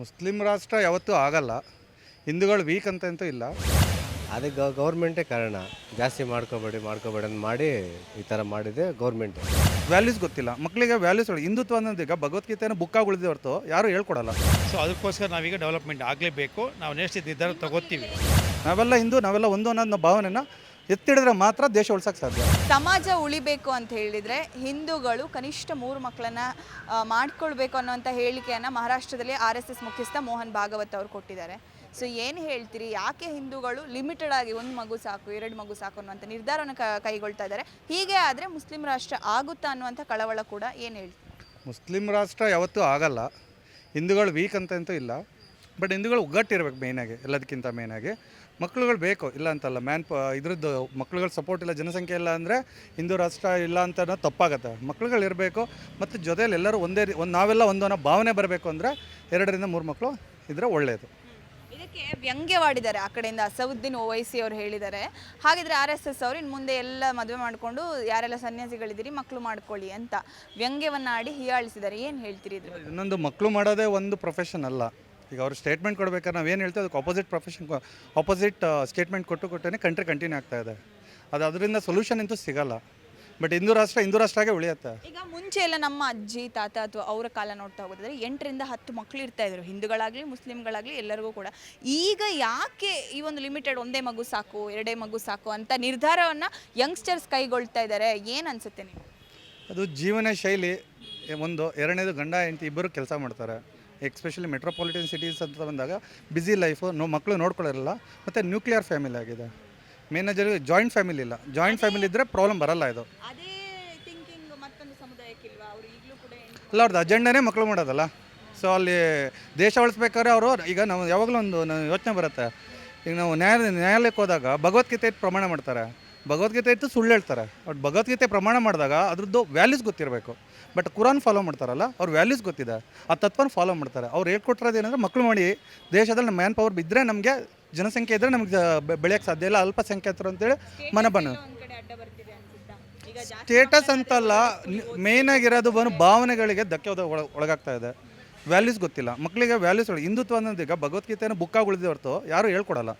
Muslim ರಾಷ್ಟ್ರ ಯಾವತ್ತೂ ಆಗಲ್ಲ. ಹಿಂದೂಗಳು ವೀಕ್ ಅಂತಂತೂ ಇಲ್ಲ. ಅದೇ ಗೌರ್ಮೆಂಟೇ ಕಾರಣ. ಜಾಸ್ತಿ ಮಾಡ್ಕೋಬೇಡಿ ಮಾಡ್ಕೋಬೇಡಿ ಅಂತ ಮಾಡಿ ಈ ಥರ ಮಾಡಿದೆ ಗೌರ್ಮೆಂಟ್ ವ್ಯಾಲ್ಯೂಸ್ ಗೊತ್ತಿಲ್ಲ. ಮಕ್ಕಳಿಗೆ ವ್ಯಾಲ್ಯೂಸ್ ಹಿಂದುತ್ವ ಅನ್ನೋದು ಈಗ ಭಗವದ್ಗೀತೆನ ಬುಕ್ಕಾಗಿ ಉಳಿದ ಹೊರತು ಯಾರು ಹೇಳ್ಕೊಡಲ್ಲ. ಸೊ ಅದಕ್ಕೋಸ್ಕರ ನಾವೀಗ ಡೆವಲಪ್ಮೆಂಟ್ ಆಗಲೇಬೇಕು. ನಾವು ನೆಕ್ಸ್ಟ್ ನಿರ್ಧಾರ ತಗೋತೀವಿ. ನಾವೆಲ್ಲ ಹಿಂದೂ ನಾವೆಲ್ಲ ಒಂದು ಅನ್ನೋ ಭಾವನೆನ ಎತ್ತಿಡಿದ್ರೆ ಮಾತ್ರ ದೇಶ ಉಳ್ಸಕ್ಕೆ ಸಾಧ್ಯ. ಸಮಾಜ ಉಳಿಬೇಕು ಅಂತ ಹೇಳಿದ್ರೆ ಹಿಂದೂಗಳು ಕನಿಷ್ಠ ಮೂರು ಮಕ್ಕಳನ್ನ ಮಾಡ್ಕೊಳ್ಬೇಕು ಅನ್ನೋಂಥ ಹೇಳಿಕೆಯನ್ನು ಮಹಾರಾಷ್ಟ್ರದಲ್ಲಿ ಆರ್ ಎಸ್ ಎಸ್ ಮುಖ್ಯಸ್ಥ ಮೋಹನ್ ಭಾಗವತ್ ಅವರು ಕೊಟ್ಟಿದ್ದಾರೆ. ಸೊ ಏನು ಹೇಳ್ತೀರಿ? ಯಾಕೆ ಹಿಂದೂಗಳು ಲಿಮಿಟೆಡ್ ಆಗಿ ಒಂದು ಮಗು ಸಾಕು ಎರಡು ಮಗು ಸಾಕು ಅನ್ನುವಂಥ ನಿರ್ಧಾರವನ್ನು ಕ- ಕೈಗೊಳ್ತಾ ಇದ್ದಾರೆ? ಹೀಗೆ ಆದರೆ ಮುಸ್ಲಿಂ ರಾಷ್ಟ್ರ ಆಗುತ್ತಾ ಅನ್ನುವಂಥ ಕಳವಳ ಕೂಡ ಏನು ಹೇಳ್ತೀರಿ? ಮುಸ್ಲಿಂ ರಾಷ್ಟ್ರ ಯಾವತ್ತೂ ಆಗಲ್ಲ. ಹಿಂದೂಗಳು ವೀಕ್ ಅಂತಂತೂ ಇಲ್ಲ. ಬಟ್ ಹಿಂದೂಗಳು ಒಗ್ಗಟ್ಟಿರ್ಬೇಕು ಮೇಯ್ನಾಗಿ ಎಲ್ಲದಕ್ಕಿಂತ ಮೇಯ್ನಾಗಿ ಮಕ್ಳುಗಳು ಬೇಕು ಇಲ್ಲ ಅಂತಲ್ಲ ಮ್ಯಾನ್ ಪ ಇದ್ರದ್ದು ಮಕ್ಳುಗಳ ಸಪೋರ್ಟ್ ಇಲ್ಲ ಜನಸಂಖ್ಯೆ ಇಲ್ಲ ಅಂದರೆ ಹಿಂದೂ ರಾಷ್ಟ್ರ ಇಲ್ಲ ಅಂತ ತಪ್ಪಾಗುತ್ತೆ. ಮಕ್ಳುಗಳು ಇರಬೇಕು ಮತ್ತು ಜೊತೆಯಲ್ಲಿ ಎಲ್ಲರೂ ಒಂದೇ ಒಂದು ನಾವೆಲ್ಲ ಒಂದು ಅನ್ನೋ ಭಾವನೆ ಬರಬೇಕು ಅಂದರೆ ಎರಡರಿಂದ ಮೂರು ಮಕ್ಕಳು ಇದ್ರೆ ಒಳ್ಳೆಯದು ಇದಕ್ಕೆ ವ್ಯಂಗ್ಯವಾಡಿದ್ದಾರೆ ಆ ಕಡೆಯಿಂದ ಅಸವುದ್ದೀನ್ ಓವೈಸಿ ಅವರು ಹೇಳಿದ್ದಾರೆ. ಹಾಗಿದ್ರೆ ಆರ್ ಎಸ್ ಎಸ್ ಅವರು ಇನ್ನು ಮುಂದೆ ಎಲ್ಲ ಮದುವೆ ಮಾಡಿಕೊಂಡು ಯಾರೆಲ್ಲ ಸನ್ಯಾಸಿಗಳಿದ್ದೀರಿ ಮಕ್ಕಳು ಮಾಡ್ಕೊಳ್ಳಿ ಅಂತ ವ್ಯಂಗ್ಯವನ್ನು ಆಡಿ ಹೀಯಾಳಿಸಿದ್ದಾರೆ. ಏನು ಹೇಳ್ತೀರಿ ಇದ್ರ ಇನ್ನೊಂದು ಮಕ್ಕಳು ಮಾಡೋದೇ ಒಂದು ಪ್ರೊಫೆಷನ್ ಅಲ್ಲ. ಈಗ ಅವ್ರು ಸ್ಟೇಟ್ಮೆಂಟ್ ಕೊಡಬೇಕಾದ್ರೆ ನಾವು ಏನು ಹೇಳ್ತೀವಿ ಅದಕ್ಕೆ ಆಪೋಸಿಟ್ ಪ್ರೊಫೆಷನ್ ಆಪೋಸಿಟ್ ಸ್ಟೇಟ್ಮೆಂಟ್ ಕೊಟ್ಟು ಕೊಟ್ಟೇ ಕಂಟ್ರಿ ಕಂಟಿನ್ಯೂ ಆಗ್ತಾ ಇದೆ. ಅದು ಅದರಿಂದ ಸೊಲ್ಯೂಷನ್ ಅಂತೂ ಸಿಗಲ್ಲ. ಬಟ್ ಹಿಂದೂ ರಾಷ್ಟ್ರ ಹಿಂದೂ ರಾಷ್ಟ್ರ ಆಗೇ ಉಳಿಯುತ್ತೆ. ಈಗ ಮುಂಚೆ ಎಲ್ಲ ನಮ್ಮ ಅಜ್ಜಿ ತಾತ ಅಥವಾ ಅವರ ಕಾಲ ನೋಡ್ತಾ ಹೋಗೋದಾದ್ರೆ ಎಂಟರಿಂದ ಹತ್ತು ಮಕ್ಕಳು ಇರ್ತಾ ಇದ್ರು. ಹಿಂದೂಗಳಾಗಲಿ ಮುಸ್ಲಿಮ್ಗಳಾಗಲಿ ಎಲ್ಲರಿಗೂ ಕೂಡ. ಈಗ ಯಾಕೆ ಈ ಒಂದು ಲಿಮಿಟೆಡ್ ಒಂದೇ ಮಗು ಸಾಕು ಎರಡೇ ಮಗು ಸಾಕು ಅಂತ ನಿರ್ಧಾರವನ್ನು ಯಂಗ್ಸ್ಟರ್ಸ್ ಕೈಗೊಳ್ತಾ ಇದ್ದಾರೆ ಏನು ಅನ್ಸುತ್ತೆ ನೀವು ಅದು ಜೀವನ ಶೈಲಿ ಒಂದು ಎರಡನೇದು ಗಂಡ ಹೆಂಡತಿ ಇಬ್ಬರು ಕೆಲಸ ಮಾಡ್ತಾರೆ. ಎಕ್ಸ್ಪೆಷಲಿ ಮೆಟ್ರೋಪಾಲಿಟನ್ ಸಿಟೀಸ್ ಅಂತ ಬಂದಾಗ ಬ್ಯುಸಿ ಲೈಫು ನೋ ಮಕ್ಕಳು ನೋಡ್ಕೊಳ್ಳಿರಲ್ಲ ಮತ್ತು ನ್ಯೂಕ್ಲಿಯರ್ ಫ್ಯಾಮಿಲಿ ಆಗಿದೆ. ಮೇನೇಜರ್ ಜಾಯಿಂಟ್ ಫ್ಯಾಮಿಲಿ ಇಲ್ಲ. ಜಾಯಿಂಟ್ ಫ್ಯಾಮಿಲಿ ಇದ್ದರೆ ಪ್ರಾಬ್ಲಮ್ ಬರಲ್ಲ ಇದು. ಅದೇ ಥಿಂಕಿಂಗ್ ಮತ್ತೊಂದು ಸಮುದಾಯಕ್ಕಿಲ್ವಾ ಅವರು ಈಗಲೂ ಕೂಡ ಅಲ್ಲ ಅವ್ರದ್ದು ಅಜೆಂಡನೇ ಮಕ್ಕಳು ಮಾಡೋದಲ್ಲ. ಸೊ ಅಲ್ಲಿ ದೇಶ ಉಳಿಸ್ಬೇಕಾದ್ರೆ ಅವರು ಈಗ ನಾವು ಯಾವಾಗಲೂ ಒಂದು ಯೋಚನೆ ಬರುತ್ತೆ. ಈಗ ನಾವು ನ್ಯಾಯ ನ್ಯಾಯಾಲಯಕ್ಕೆ ಹೋದಾಗ ಭಗವದ್ಗೀತೆ ಪ್ರಮಾಣ ಮಾಡ್ತಾರೆ. ಭಗವದ್ಗೀತೆ ಇತ್ತು ಸುಳ್ಳು ಹೇಳ್ತಾರೆ. ಬಟ್ ಭಗವದ್ಗೀತೆ ಪ್ರಮಾಣ ಮಾಡಿದಾಗ ಅದ್ರದ್ದು ವ್ಯಾಲ್ಯೂಸ್ ಗೊತ್ತಿರಬೇಕು. ಬಟ್ ಕುರಾನ್ ಫಾಲೋ ಮಾಡ್ತಾರಲ್ಲ ಅವ್ರ ವ್ಯಾಲ್ಯೂಸ್ ಗೊತ್ತಿದೆ. ಆ ತತ್ವನ ಫಾಲೋ ಮಾಡ್ತಾರೆ. ಅವ್ರು ಹೇಳ್ಕೊಟ್ಟಿರೋದು ಏನಂದ್ರೆ ಮಕ್ಕಳು ಮಾಡಿ ದೇಶದಲ್ಲಿ ಮ್ಯಾನ್ ಪವರ್ ಬಿದ್ದರೆ ನಮಗೆ ಜನಸಂಖ್ಯೆ ಇದ್ದರೆ ನಮಗೆ ಬೆಳೆಯೋಕ್ಕೆ ಸಾಧ್ಯ ಇಲ್ಲ. ಅಲ್ಪಸಂಖ್ಯಾತರು ಅಂತೇಳಿ ಮನಬನ. ಒಂದು ಕಡೆ ಅಡ್ಡ ಬರ್ತಿದೆ ಅನ್ಸುತ್ತಾ? ಈಗ ಜಾಸ್ತಿ ಸ್ಟೇಟಸ್ ಅಂತಲ್ಲ ಮೇನ್ ಆಗಿರೋದು ಬಂದು ಭಾವನೆಗಳಿಗೆ ಧಕ್ಕೆ ಒಳಗೆ ಒಳ- ಒಳಗಾಗ್ತಾ ಇದೆ. ವ್ಯಾಲ್ಯೂಸ್ ಗೊತ್ತಿಲ್ಲ. ಮಕ್ಕಳಿಗೆ ವ್ಯಾಲ್ಯೂಸ್ ಹಿಂದುತ್ವ ಅನ್ನೋದು ಈಗ ಭಗವದ್ಗೀತೆಯನ್ನು ಬುಕ್ಕಾಗಿ ಉಳಿದ ಹೊರತು ಯಾರು ಹೇಳ್ಕೊಡಲ್ಲ.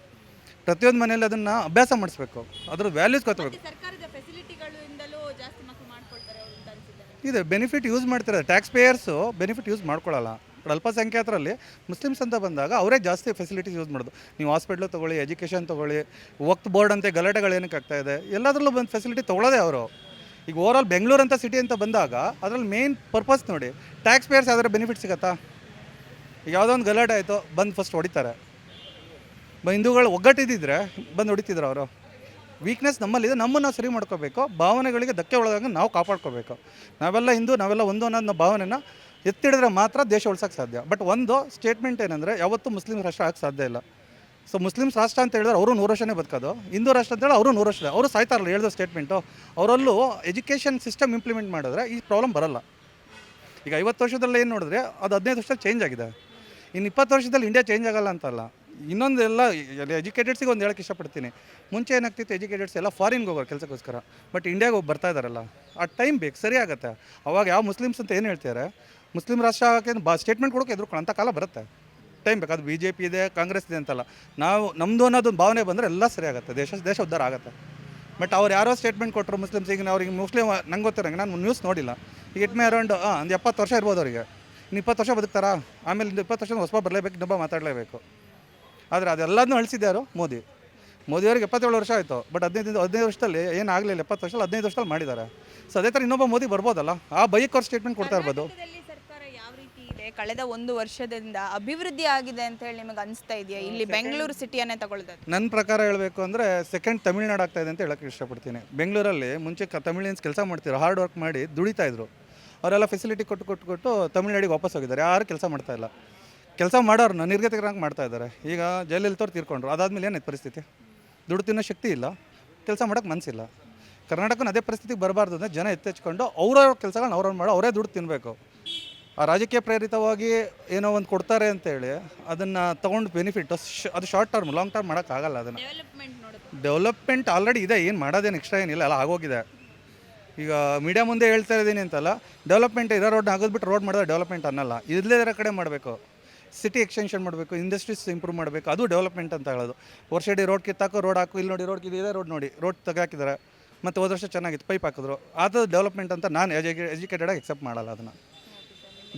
ಪ್ರತಿಯೊಂದು ಮನೆಯಲ್ಲಿ ಅದನ್ನು ಅಭ್ಯಾಸ ಮಾಡಿಸ್ಬೇಕು. ಅದ್ರ ವ್ಯಾಲ್ಯೂಸ್ ಗೊತ್ತಿರಬೇಕು ಸರ್ಕಾರದ ಫೆಸಿಲಿಟಿಗಳಿಂದಲೂ ಜಾಸ್ತಿ ಮಕ್ಕಳು ಮಾಡ್ಕೊಳ್ತಾರೆ ಅವರು ಅಂತ ಅನ್ಸುತ್ತೆ ಇದೆ ಬೆನಿಫಿಟ್ ಯೂಸ್ ಮಾಡ್ತಿರೋದು. ಟ್ಯಾಕ್ಸ್ ಪೇಯರ್ಸು ಬೆನಿಫಿಟ್ ಯೂಸ್ ಮಾಡ್ಕೊಳ್ಳಲ್ಲ ಬಟ್ ಅಲ್ಪಸಂಖ್ಯಾತರಲ್ಲಿ ಮುಸ್ಲಿಮ್ಸ್ ಅಂತ ಬಂದಾಗ ಅವರೇ ಜಾಸ್ತಿ ಫೆಸಿಲಿಟೀಸ್ ಯೂಸ್ ಮಾಡೋದು. ನೀವು ಹಾಸ್ಪಿಟ್ಲು ತೊಗೊಳ್ಳಿ ಎಜುಕೇಷನ್ ತೊಗೊಳ್ಳಿ ವಕ್ತ್ ಬೋರ್ಡ್ ಅಂತ ಗಲಾಟೆಗಳು ಏನಕ್ಕೆ ಆಗ್ತಾ ಇದೆ? ಎಲ್ಲದರಲ್ಲೂ ಬಂದು ಫೆಸಿಲಿಟಿ ತೊಗೊಳ್ಳೋದೇ ಅವರು. ಈಗ ಓವರ್ ಆಲ್ ಬೆಂಗಳೂರು ಅಂತ ಸಿಟಿ ಅಂತ ಬಂದಾಗ ಅದರಲ್ಲಿ ಮೇನ್ ಪರ್ಪಸ್ ನೋಡಿ ಟ್ಯಾಕ್ಸ್ ಪೇಯರ್ಸ್ ಯಾವ್ದಾರು ಬೆನಿಫಿಟ್ ಸಿಗತ್ತಾ? ಈಗ ಯಾವುದೋ ಒಂದು ಗಲಾಟೆ ಆಯಿತು, ಬಂದು ಫಸ್ಟ್ ಹೊಡಿತಾರೆ. ಹಿಂದೂಗಳು ಒಗ್ಗಟ್ಟಿದ್ದಿದ್ರೆ ಬಂದು ಹೊಡಿತಿದ್ರು ಅವರು. ವೀಕ್ನೆಸ್ ನಮ್ಮಲ್ಲಿದೆ, ನಮ್ಮನ್ನು ಸರಿ ಮಾಡ್ಕೋಬೇಕು, ಭಾವನೆಗಳಿಗೆ ಧಕ್ಕೆ ಒಳಗಾಗ ನಾವು ಕಾಪಾಡ್ಕೋಬೇಕು. ನಾವೆಲ್ಲ ಹಿಂದೂ, ನಾವೆಲ್ಲ ಒಂದು ಅನ್ನೋ ಭಾವನೆನ ಎತ್ತಿಡಿದ್ರೆ ಮಾತ್ರ ದೇಶ ಉಳ್ಸೋಕೆ ಸಾಧ್ಯ. ಬಟ್ ಒಂದು ಸ್ಟೇಟ್ಮೆಂಟ್ ಏನಂದರೆ, ಯಾವತ್ತೂ ಮುಸ್ಲಿಂ ರಾಷ್ಟ್ರ ಆಗಕ್ಕೆ ಸಾಧ್ಯ ಇಲ್ಲ. ಸೊ ಮುಸ್ಲಿಮ್ಸ್ ರಾಷ್ಟ್ರ ಅಂತ ಹೇಳಿದ್ರೆ ಅವರು ನೂರು ವರ್ಷನೇ ಬದುಕೋದು. ಹಿಂದೂ ರಾಷ್ಟ್ರ ಅಂತ ಹೇಳಿ ಅವರು ನೂರು ವರ್ಷ. ಅವರು ಸಾಯ್ತಾರಲ್ಲ ಹೇಳಿದ ಸ್ಟೇಟ್ಮೆಂಟು ಅವರಲ್ಲೂ ಎಜುಕೇಷನ್ ಸಿಸ್ಟಮ್ ಇಂಪ್ಲಿಮೆಂಟ್ ಮಾಡಿದ್ರೆ ಈ ಪ್ರಾಬ್ಲಮ್ ಬರಲ್ಲ. ಈಗ ಐವತ್ತು ವರ್ಷದಲ್ಲಿ ಏನು ನೋಡಿದ್ರೆ, ಅದು ಹದಿನೈದು ವರ್ಷ ಚೇಂಜ್ ಆಗಿದೆ. ಇನ್ನು ಇಪ್ಪತ್ತು ವರ್ಷದಲ್ಲಿ ಇಂಡಿಯಾ ಚೇಂಜ್ ಆಗಲ್ಲ ಅಂತಲ್ಲ. ಇನ್ನೊಂದು ಎಲ್ಲ ಎಜುಕೇಟೆಡ್ಸಿಗೆ ಒಂದು ಹೇಳಕ್ಕೆ ಇಷ್ಟಪಡ್ತೀನಿ. ಮುಂಚೆ ಏನಾಗ್ತಿತ್ತು ಎಜುಕೇಟೆಡ್ಸ್ ಎಲ್ಲ ಫಾರಿನ್ಗೆ ಹೋಗೋರು ಕೆಲಸಕ್ಕೋಸ್ಕರ. ಬಟ್ ಇಂಡಿಯಾಗೆ ಹೋಗಿ ಬರ್ತಾ ಇದ್ದಾರಲ್ಲ ಆ ಟೈಮ್ ಬೇಕು, ಸರಿ ಆಗುತ್ತೆ. ಅವಾಗ ಯಾವ ಮುಸ್ಲಿಮ್ಸ್ ಅಂತ ಏನು ಹೇಳ್ತಾರೆ ಮುಸ್ಲಿಂ ರಾಷ್ಟ್ರ ಆಗೋಕ್ಕೆ ಬಾ ಸ್ಟೇಟ್ಮೆಂಟ್ ಕೊಡೋಕೆ ಎದುರ್ಕೊಳ್ಳೋ ಕಾಲ ಬರುತ್ತೆ. ಟೈಮ್ ಬೇಕು, ಅದು ಬಿ ಜೆ ಪಿ ಇದೆ ಕಾಂಗ್ರೆಸ್ ಇದೆ ಅಂತಲ್ಲ. ನಾವು ನಮ್ಮದು ಅನ್ನೋದು ಭಾವನೆ ಬಂದರೆ ಎಲ್ಲ ಸರಿ ಆಗುತ್ತೆ. ದೇಶ ದೇಶ ಉದ್ಧಾರ ಆಗುತ್ತೆ. ಬಟ್ ಅವ್ರು ಯಾರೋ ಸ್ಟೇಟ್ಮೆಂಟ್ ಕೊಟ್ಟರು ಮುಸ್ಲಿಮ್ಸ್ ಈಗ ಅವ್ರಿಗೆ ಮುಸ್ಲಿಮ್ ನಂಗೆ ಗೊತ್ತಿರಂಗೆ, ನಾನು ನ್ಯೂಸ್ ನೋಡಿಲ್ಲ. ಈಗ ಇಟ್ ಮೇ ಅರೌಂಡ್ ಒಂದು ಎಪ್ಪತ್ತು ವರ್ಷ ಇರ್ಬೋದು ಅವರಿಗೆ. ಇನ್ನು ಇಪ್ಪತ್ತು ವರ್ಷ ಬದುಕ್ತಾರಾ? ಆಮೇಲೆ ಇನ್ನು ಇಪ್ಪತ್ತು ವರ್ಷ ಹೊಸ ಬರಲೇಬೇಕು, ಇನ್ನೊಬ್ಬ ಮಾತಾಡಲೇಬೇಕು. ಆದರೆ ಅದೆಲ್ಲದನ್ನೂ ಅಳಿಸಿದ್ದಾರೋ ಮೋದಿ. ಮೋದಿಯವ್ರಿಗೆ ಎಪ್ಪತ್ತೇಳು ವರ್ಷ ಆಯಿತು. ಬಟ್ ಹದಿನೈದು ಹದಿನೈದು ವರ್ಷದಲ್ಲಿ ಏನಾಗಲಿಲ್ಲ ಎಪ್ಪತ್ತು ವರ್ಷದಲ್ಲಿ ಹದಿನೈದು ವರ್ಷದಲ್ಲಿ ಮಾಡಿದ್ದಾರೆ. ಸೊ ಅದೇ ಥರ ಇನ್ನೊಬ್ಬ ಮೋದಿ ಬರ್ಬೋದಲ್ಲ? ಆ ಬೈಕ್ ಅವ್ರ ಸ್ಟೇಟ್ಮೆಂಟ್ ಕೊಡ್ತಾ ಇರ್ಬೋದು. ಸರ್ಕಾರ ಯಾವ ರೀತಿ ಇದೆ? ಕಳೆದ ಒಂದು ವರ್ಷದಿಂದ ಅಭಿವೃದ್ಧಿ ಆಗಿದೆ ಅಂತ ಹೇಳಿ ನಿಮಗೆ ಅನಿಸ್ತಾ ಇದೆಯಾ? ಇಲ್ಲಿ ಬೆಂಗಳೂರು ಸಿಟಿಯನ್ನೇ ತಗೊಳ್ಳೋದು ನನ್ನ ಪ್ರಕಾರ ಹೇಳಬೇಕು ಅಂದರೆ ಸೆಕೆಂಡ್ ತಮಿಳ್ನಾಡು ಆಗ್ತಾ ಇದೆ ಅಂತ ಹೇಳಕ್ಕೆ ಇಷ್ಟಪಡ್ತೀನಿ. ಬೆಂಗಳೂರಲ್ಲಿ ಮುಂಚೆ ತಮಿಳಿಯನ್ಸ್ ಕೆಲಸ ಮಾಡ್ತಿದ್ರು ಹಾರ್ಡ್ ವರ್ಕ್ ಮಾಡಿ ದುಡಿತಾ ಇದ್ರು. ಅವರೆಲ್ಲ ಫೆಸಿಲಿಟಿ ಕೊಟ್ಟು ಕೊಟ್ಟು ಕೊಟ್ಟು ತಮಿಳ್ನಾಡಿಗೆ ವಾಪಸ್ ಹೋಗಿದ್ದಾರೆ. ಯಾರು ಕೆಲಸ ಮಾಡ್ತಾ ಇಲ್ಲ. ಕೆಲಸ ಮಾಡೋರನ್ನ ನಿರ್ಗತಿಕರಂಗೆ ಮಾಡ್ತಾ ಇದ್ದಾರೆ. ಈಗ ಜೈಲಲ್ಲಿ ತೋರು ತೀರ್ಕೊಂಡ್ರು. ಅದಾದಮೇಲೆ ಏನಾಯ್ತು ಪರಿಸ್ಥಿತಿ? ದುಡ್ಡು ತಿನ್ನೋ ಶಕ್ತಿ ಇಲ್ಲ. ಕೆಲಸ ಮಾಡೋಕ್ಕೆ ಮನಸ್ಸಿಲ್ಲ ಕರ್ನಾಟಕನ ಅದೇ ಪರಿಸ್ಥಿತಿಗೆ ಬರಬಾರ್ದು ಅಂದರೆ ಜನ ಎತ್ತೆಚ್ಕೊಂಡು ಅವ್ರವ್ರ ಕೆಲಸಗಳನ್ನ ಅವ್ರವ್ರು ಮಾಡೋ ಅವರೇ ದುಡ್ಡು ತಿನ್ನಬೇಕು ಆ ರಾಜಕೀಯ ಪ್ರೇರಿತವಾಗಿ ಏನೋ ಒಂದು ಕೊಡ್ತಾರೆ ಅಂತೇಳಿ ಅದನ್ನು ತೊಗೊಂಡು ಬೆನಿಫಿಟ್ ಅದು ಶಾರ್ಟ್ ಟರ್ಮ್ ಲಾಂಗ್ ಟರ್ಮ್ ಮಾಡೋಕ್ಕಾಗಲ್ಲ ಅದನ್ನು. ಡೆವಲಪ್ಮೆಂಟ್ ಆಲ್ರೆಡಿ ಇದೆ. ಏನು ಮಾಡೋದೇನು ಎಕ್ಸ್ಟ್ರಾ ಏನಿಲ್ಲ. ಅಲ್ಲ ಆಗೋಗಿದೆ. ಈಗ ಮೀಡಿಯಾ ಮುಂದೆ ಹೇಳ್ತಾ ಇದ್ದೀನಿ ಅಂತಲ್ಲ ಡೆವಲಪ್ಮೆಂಟ್ ಇರೋ ರೋಡ್ನ ಆಗೋದ್ಬಿಟ್ಟು ರೋಡ್ ಮಾಡಿದ್ರೆ ಡೆವಲಪ್ಮೆಂಟ್ ಅನ್ನಲ್ಲ. ಇಲ್ಲದೇ ಇರೋ ಕಡೆ ಮಾಡಬೇಕು. ಸಿಟಿ ಎಕ್ಸ್ಟೆನ್ಷನ್ ಮಾಡಬೇಕು, ಇಂಡಸ್ಟ್ರೀಸ್ ಇಂಪ್ರೂವ್ ಮಾಡಬೇಕು, ಅದು ಡೆವಲಪ್ಮೆಂಟ್ ಅಂತ ಹೇಳೋದು. ವರ್ಷಡಿ ರೋಡ್ ಕಿತ್ತಾಕೋ, ರೋಡ್ ಹಾಕು, ಇಲ್ಲಿ ನೋಡಿ ರೋಡ್ ಇದೆ ರೋಡ್ ನೋಡಿ, ರೋಡ್ ತೆಗಾಕಿದ್ದಾರೆ ಮತ್ತು ಹೋದ ವರ್ಷ ಚೆನ್ನಾಗಿತ್ತು, ಪೈಪ್ ಹಾಕಿದ್ರು. ಅದು ಡೆವಲಪ್ಮೆಂಟ್ ಅಂತ ನಾನು ಎಜುಕೇಟೆಡಾಗಿ ಎಕ್ಸೆಪ್ಟ್ ಮಾಡಲ್ಲ ಅದನ್ನು.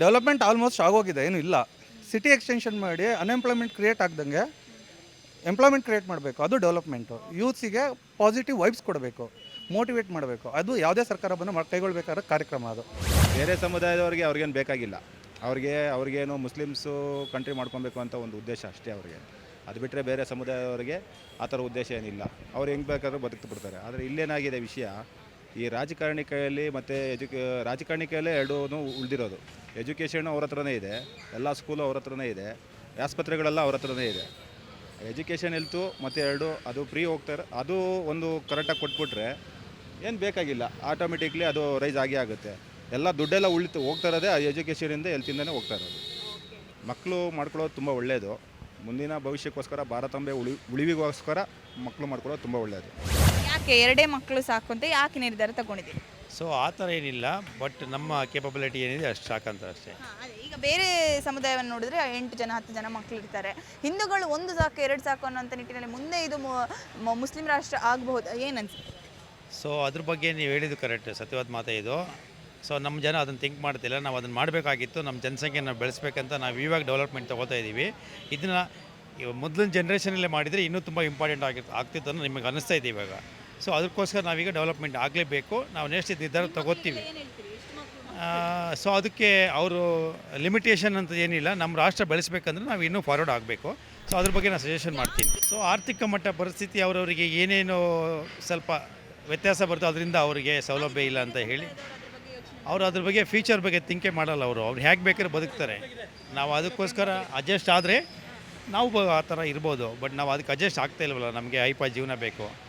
ಡೆವಲಪ್ಮೆಂಟ್ ಆಲ್ಮೋಸ್ಟ್ ಆಗೋಗಿದೆ, ಏನು ಇಲ್ಲ. ಸಿಟಿ ಎಕ್ಸ್ಟೆನ್ಷನ್ ಮಾಡಿ, ಅನ್ಎಂಪ್ಲಾಯ್ಮೆಂಟ್ ಕ್ರಿಯೇಟ್ ಆಗ್ದಂಗೆ ಎಂಪ್ಲಾಯ್ಮೆಂಟ್ ಕ್ರಿಯೇಟ್ ಮಾಡಬೇಕು, ಅದು ಡೆವಲಪ್ಮೆಂಟು. ಯೂತ್ಸಿಗೆ ಪಾಸಿಟಿವ್ ವೈಬ್ಸ್ ಕೊಡಬೇಕು, ಮೋಟಿವೇಟ್ ಮಾಡಬೇಕು. ಅದು ಯಾವುದೇ ಸರ್ಕಾರ ಬಂದು ಕೈಗೊಳ್ಳಬೇಕಾದ ಕಾರ್ಯಕ್ರಮ ಅದು. ಬೇರೆ ಸಮುದಾಯದವರಿಗೆ ಅವ್ರಿಗೇನು ಬೇಕಾಗಿಲ್ಲ. ಅವ್ರಿಗೆ, ಅವ್ರಿಗೇನು ಮುಸ್ಲಿಮ್ಸು ಕಂಟ್ರಿ ಮಾಡ್ಕೊಬೇಕು ಅಂತ ಒಂದು ಉದ್ದೇಶ ಅಷ್ಟೇ ಅವ್ರಿಗೆ. ಅದು ಬಿಟ್ಟರೆ ಬೇರೆ ಸಮುದಾಯದವರಿಗೆ ಆ ಥರ ಉದ್ದೇಶ ಏನಿಲ್ಲ. ಅವ್ರು ಹೆಂಗೆ ಬೇಕಾದರೂ ಬದುಕ್ತು ಬಿಡ್ತಾರೆ. ಆದರೆ ಇಲ್ಲೇನಾಗಿದೆ ವಿಷಯ, ಈ ರಾಜಕಾರಣಿ ಕೈಯಲ್ಲಿ ಮತ್ತು ಎಜುಕೇ ರಾಜಕಾರಣಿ ಕೈಯಲ್ಲೇ ಎರಡೂ ಉಳಿದಿರೋದು. ಎಜುಕೇಷನ್ ಅವ್ರ ಹತ್ರನೇ ಇದೆ, ಎಲ್ಲ ಸ್ಕೂಲು ಅವ್ರ ಹತ್ರನೇ ಇದೆ, ಆಸ್ಪತ್ರೆಗಳೆಲ್ಲ ಅವ್ರ ಹತ್ರನೇ ಇದೆ. ಎಜುಕೇಷನ್ ಹೆಲ್ತು ಮತ್ತು ಎರಡು, ಅದು ಫ್ರೀ ಹೋಗ್ತಾರೆ. ಅದು ಒಂದು ಕರೆಕ್ಟಾಗಿ ಕೊಟ್ಬಿಟ್ರೆ ಏನು ಬೇಕಾಗಿಲ್ಲ. ಆಟೋಮೆಟಿಕ್ಲಿ ಅದು ರೈಸ್ ಆಗೇ ಆಗುತ್ತೆ. ಎಲ್ಲ ದುಡ್ಡೆಲ್ಲ ಉಳಿತು ಹೋಗ್ತಾ ಇರೋದೇ ಆ ಎಜುಕೇಷನಿಂದ ಹೆಲ್ತಿಂದನೇ ಹೋಗ್ತಾ ಇರೋದು. ಮಕ್ಕಳು ಮಾಡ್ಕೊಳ್ಳೋದು ತುಂಬ ಒಳ್ಳೆಯದು ಮುಂದಿನ ಭವಿಷ್ಯಕ್ಕೋಸ್ಕರ ಭಾರತಾಂಬೆ ಉಳಿ ಉಳಿವಿಗೋಸ್ಕರ ಮಕ್ಕಳು ಮಾಡ್ಕೊಳ್ಳೋದು ತುಂಬ ಒಳ್ಳೆಯದು ಯಾಕೆ ಎರಡೇ ಮಕ್ಕಳು ಸಾಕು ಅಂತ ಯಾಕೆ ನಿರ್ಧಾರ ತಗೊಂಡಿದ್ದೀರಿ ಸೊ ಆ ಥರ ಏನಿಲ್ಲ ಬಟ್ ನಮ್ಮ ಕೇಪಬಿಲಿಟಿ ಏನಿದೆ ಅಷ್ಟು ಸಾಕಂತ ಅಷ್ಟೇ. ಹಾ, ಈಗ ಬೇರೆ ಸಮುದಾಯವನ್ನು ನೋಡಿದ್ರೆ ಎಂಟು ಜನ ಹತ್ತು ಜನ ಮಕ್ಕಳು ಇರ್ತಾರೆ. ಹಿಂದೂಗಳು ಒಂದು ಸಾಕು ಎರಡು ಸಾಕು ಅನ್ನೋಂಥ ನಿಟ್ಟಿನಲ್ಲಿ ಮುಂದೆ ಇದು ಮುಸ್ಲಿಂ ರಾಷ್ಟ್ರ ಆಗಬಹುದು ಏನನ್ಸುತ್ತೆ ಸೊ ಅದ್ರ ಬಗ್ಗೆ ನೀವು ಹೇಳಿದ್ದು ಕರೆಕ್ಟ್ ಸತ್ಯವಾದ ಮಾತೇ ಇದು. ಸೊ ನಮ್ಮ ಜನ ಅದನ್ನು ಥಿಂಕ್ ಮಾಡ್ತಿಲ್ಲ. ನಾವು ಅದನ್ನು ಮಾಡಬೇಕಾಗಿತ್ತು. ನಮ್ಮ ಜನಸಂಖ್ಯೆ ನಾವು ಬೆಳೆಸ್ಬೇಕಂತ ನಾವು ಇವಾಗ ಡೆವಲಪ್ಮೆಂಟ್ ತೊಗೋತಾ ಇದ್ದೀವಿ ಇದನ್ನು ಮೊದಲಿನ ಜನ್ರೇಷನಲ್ಲೇ ಮಾಡಿದರೆ ಇನ್ನೂ ತುಂಬ ಇಂಪಾರ್ಟೆಂಟ್ ಆಗಿ ಆಗ್ತಿತ್ತು ಅನ್ನೋ ನಿಮಗೆ ಅನ್ನಿಸ್ತಾ ಇದೆ ಇವಾಗ. ಸೊ ಅದಕ್ಕೋಸ್ಕರ ನಾವೀಗ ಡೆವಲಪ್ಮೆಂಟ್ ಆಗಲೇಬೇಕು. ನಾವು ನೆಕ್ಸ್ಟ್ ನಿರ್ಧಾರ ತಗೋತೀವಿ. ಸೊ ಅದಕ್ಕೆ ಅವರು ಲಿಮಿಟೇಷನ್ ಅಂತ ಏನಿಲ್ಲ. ನಮ್ಮ ರಾಷ್ಟ್ರ ಬೆಳೆಸಬೇಕಂದ್ರೆ ನಾವು ಇನ್ನೂ ಫಾರ್ವರ್ಡ್ ಆಗಬೇಕು. ಸೊ ಅದ್ರ ಬಗ್ಗೆ ನಾನು ಸಜೆಷನ್ ಮಾಡ್ತೀನಿ. ಸೊ ಆರ್ಥಿಕ ಮಟ್ಟ ಪರಿಸ್ಥಿತಿ ಅವರವರಿಗೆ ಏನೇನು ಸ್ವಲ್ಪ ವ್ಯತ್ಯಾಸ ಬರುತ್ತೋ ಅದರಿಂದ ಅವರಿಗೆ ಸೌಲಭ್ಯ ಇಲ್ಲ ಅಂತ ಹೇಳಿ. ಅವರು ಅದ್ರ ಬಗ್ಗೆ ಫ್ಯೂಚರ್ ಬಗ್ಗೆ ತಿಂಕೆ ಮಾಡಲ್ಲ ಅವರು. ಅವ್ರು ಹೇಗೆ ಬೇಕಾದ್ರೆ ಬದುಕ್ತಾರೆ. ನಾವು ಅದಕ್ಕೋಸ್ಕರ ಅಡ್ಜಸ್ಟ್ ಆದರೆ ನಾವು ಆ ಥರ ಇರ್ಬೋದು. ಬಟ್ ನಾವು ಅದಕ್ಕೆ ಅಡ್ಜಸ್ಟ್ ಆಗ್ತಾ ಇಲ್ವಲ್ಲ. ನಮಗೆ ಐಪ ಜೀವನ ಬೇಕು.